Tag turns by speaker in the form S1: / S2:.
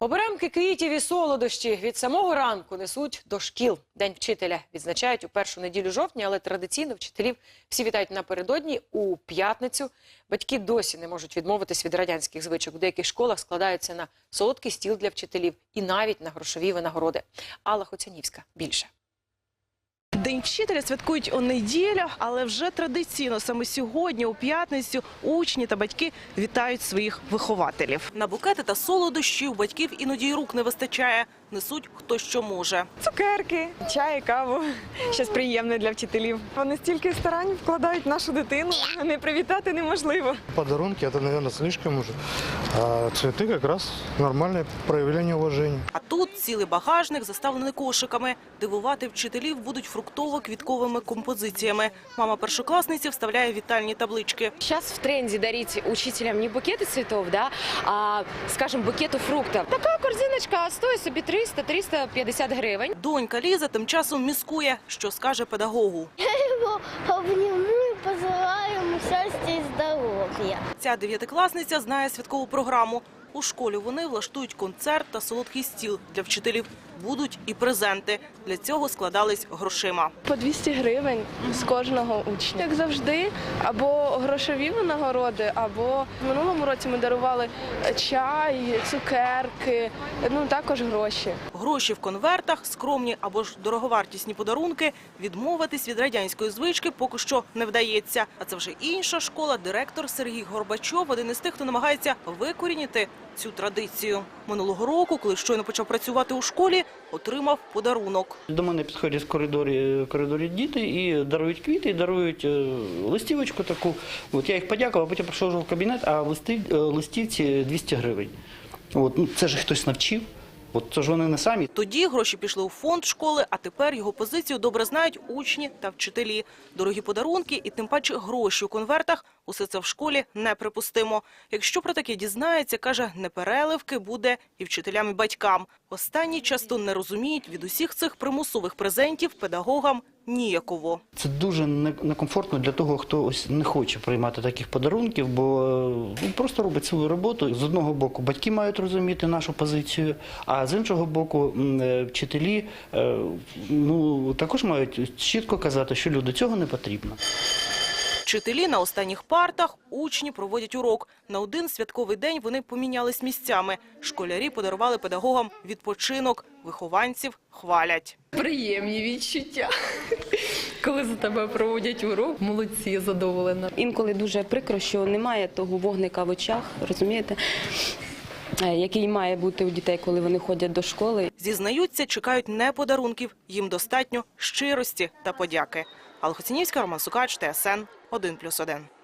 S1: Оберемки квітів і солодощі від самого ранку несуть до шкіл. День вчителя відзначають у першу неділю жовтня, але традиційно вчителів всі вітають напередодні у п'ятницю. Батьки досі не можуть відмовитись від радянських звичок. У деяких школах складаються на солодкий стіл для вчителів і навіть на грошові винагороди. Алла Хоцянівська більше.
S2: День вчителя святкують у неділю, але вже традиційно саме сьогодні, у п'ятницю, учні та батьки вітають своїх вихователів. На букети та солодощі у батьків іноді й рук не вистачає Несуть хто що може.
S3: Цукерки, чай, каву. Щось приємне для вчителів. Вони стільки старань вкладають в нашу дитину, не привітати неможливо.
S4: Подарунки это, наверное, слишком уже. А цветы как раз нормальное проявление уважения.
S2: А тут цілий багажник заставлений кошиками. Дивувати вчителів будуть фруктово-квітковими композиціями. Мама першокласниці вставляє вітальні таблички.
S5: Сейчас в тренде дарить учителям не букеты цветов, да, а, скажем, букеты фруктов. Така корзиночка стоїть собі 300-350 гривень.
S2: Донька Ліза тим часом міскує, що скаже педагогу.
S6: Я його обніму і позиваю йому щастя і здоров'я.
S2: Ця дев'ятикласниця знає святкову програму. У школі вони влаштують концерт та солодкий стіл для вчителів. Будуть і презенти. Для цього складались грошима.
S7: По 200 гривень з кожного учня. Як завжди, або грошові винагороди, або в минулому році ми дарували чай, цукерки, ну також гроші.
S2: Гроші в конвертах, скромні або ж дороговартісні подарунки. Відмовитись від радянської звички поки що не вдається. А це вже інша школа. Директор Сергій Горбачов один із тих, хто намагається викорінити цю традицію. Минулого року, коли щойно почав працювати у школі, отримав подарунок.
S8: До мене підходять в коридорі, коридорі діти і дарують квіти, і дарують е, листівочку таку. От я їх подякував, а потім прийшов в кабінет, а в листи, е, листівці 200 гривень. От, ну, це ж хтось навчив. От це ж вони не самі.
S2: Тоді гроші пішли у фонд школи, а тепер його позицію добре знають учні та вчителі. Дорогі подарунки і тим паче гроші у конвертах – усе це в школі неприпустимо. Якщо про таке дізнається, каже, непереливки буде і вчителям, і батькам. Останні часто не розуміють від усіх цих примусових презентів педагогам ніяково.
S8: Це дуже некомфортно для того, хто ось не хоче приймати таких подарунків, бо ну, просто робить свою роботу. З одного боку, батьки мають розуміти нашу позицію, а з іншого боку, е, вчителі е, ну, також мають чітко казати, що люди цього не потрібно.
S2: Вчителі на останніх партах, учні проводять урок. На один святковий день вони помінялись місцями. Школярі подарували педагогам відпочинок, вихованців хвалять.
S9: Приємні відчуття. Коли за тебе проводять урок, молодці, задоволена.
S5: Інколи дуже прикро, що немає того вогника в очах, розумієте, е, який має бути у дітей, коли вони ходять до школи.
S2: Зізнаються, чекають не подарунків, їм достатньо щирості та подяки. Алла Хоцінівська, Роман Сукач, ТСН 1+,1.